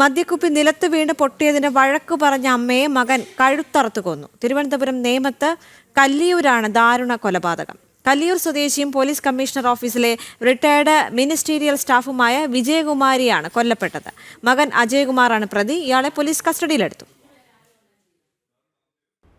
മദ്യക്കുപ്പി നിലത്ത് വീണ് പൊട്ടിയതിന് വഴക്ക് പറഞ്ഞ അമ്മയെ മകൻ കഴുത്തറുത്തു കൊന്നു. തിരുവനന്തപുരം നേമത്ത് കല്ലിയൂരാണ് ദാരുണ കൊലപാതകം. കല്ലിയൂർ സ്വദേശിയും പോലീസ് കമ്മീഷണർ ഓഫീസിലെ റിട്ടയർഡ് മിനിസ്റ്റീരിയൽ സ്റ്റാഫുമായ വിജയകുമാരിയാണ് കൊല്ലപ്പെട്ടത്. മകൻ അജയകുമാറാണ് പ്രതി. ഇയാളെ പോലീസ് കസ്റ്റഡിയിലെടുത്തു.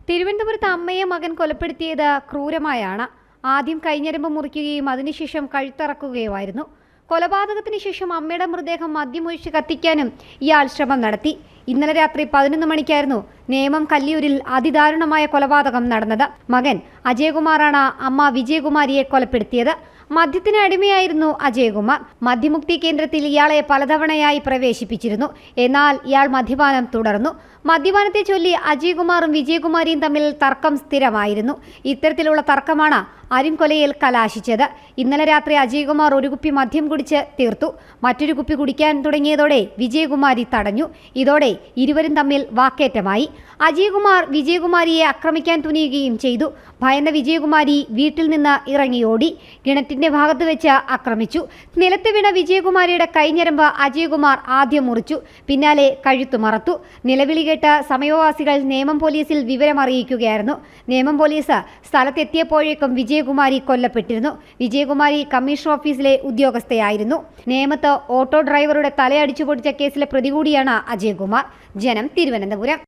തിരുവനന്തപുരത്ത് അമ്മയെ മകൻ കൊലപ്പെടുത്തിയത് ക്രൂരമായാണ്. ആദ്യം കൈഞ്ഞരമ്പ് മുറിക്കുകയും അതിനുശേഷം കഴുത്തറക്കുകയുമായിരുന്നു. കൊലപാതകത്തിന് ശേഷം അമ്മയുടെ മൃതദേഹം മദ്യമൊഴിച്ച് കത്തിക്കാനും ഇയാൾ ശ്രമം നടത്തി. ഇന്നലെ രാത്രി പതിനൊന്ന് മണിക്കായിരുന്നു നേമം കല്ലിയൂരിൽ അതിദാരുണമായ കൊലപാതകം നടന്നത്. മകൻ അജയകുമാറാണ് അമ്മ വിജയകുമാരിയെ കൊലപ്പെടുത്തിയത്. മദ്യത്തിന് അടിമയായിരുന്നു അജയകുമാർ. മദ്യമുക്തി കേന്ദ്രത്തിൽ ഇയാളെ പലതവണയായി പ്രവേശിപ്പിച്ചിരുന്നു. എന്നാൽ ഇയാൾ മദ്യപാനം തുടർന്നു. മദ്യപാനത്തെ ചൊല്ലി അജയകുമാറും വിജയകുമാരിയും തമ്മിൽ തർക്കം സ്ഥിരമായിരുന്നു. ഇത്തരത്തിലുള്ള തർക്കമാണ് അരിൻകൊലയിൽ കലാശിച്ചത്. ഇന്നലെ രാത്രി അജയകുമാർ ഒരു കുപ്പി മദ്യം കുടിച്ച് തീർത്തു. മറ്റൊരു കുപ്പി കുടിക്കാൻ തുടങ്ങിയതോടെ വിജയകുമാരി തടഞ്ഞു. ഇതോടെ ഇരുവരും തമ്മിൽ വാക്കേറ്റമായി. അജയകുമാർ വിജയകുമാരിയെ ആക്രമിക്കാൻ തുനിയുകയും ചെയ്തു. ഭയന്ന വിജയകുമാരി വീട്ടിൽ നിന്ന് ഇറങ്ങിയോടി. കിണറ്റിന്റെ ഭാഗത്ത് വെച്ച് ആക്രമിച്ചു. നിലത്ത് വീണ വിജയകുമാരിയുടെ കൈഞ്ഞരമ്പ് അജയകുമാർ ആദ്യം മുറിച്ചു. പിന്നാലെ കഴുത്തു മറത്തു. നിലവിളി കേട്ട് സമീപവാസികൾ നേമം പോലീസിൽ വിവരം അറിയിക്കുകയായിരുന്നു. നേമം പോലീസ് സ്ഥലത്തെത്തിയപ്പോഴേക്കും വിജയകുമാരി കൊല്ലപ്പെട്ടിരുന്നു. വിജയകുമാരി കമ്മീഷണർ ഓഫീസിലെ ഉദ്യോഗസ്ഥയായിരുന്നു. നേമത്ത് ഓട്ടോ ഡ്രൈവറുടെ തലയടിച്ചു പൊടിച്ച കേസിലെ പ്രതികൂടിയാണ് അജയകുമാർ. ജനം തിരുവനന്തപുരം.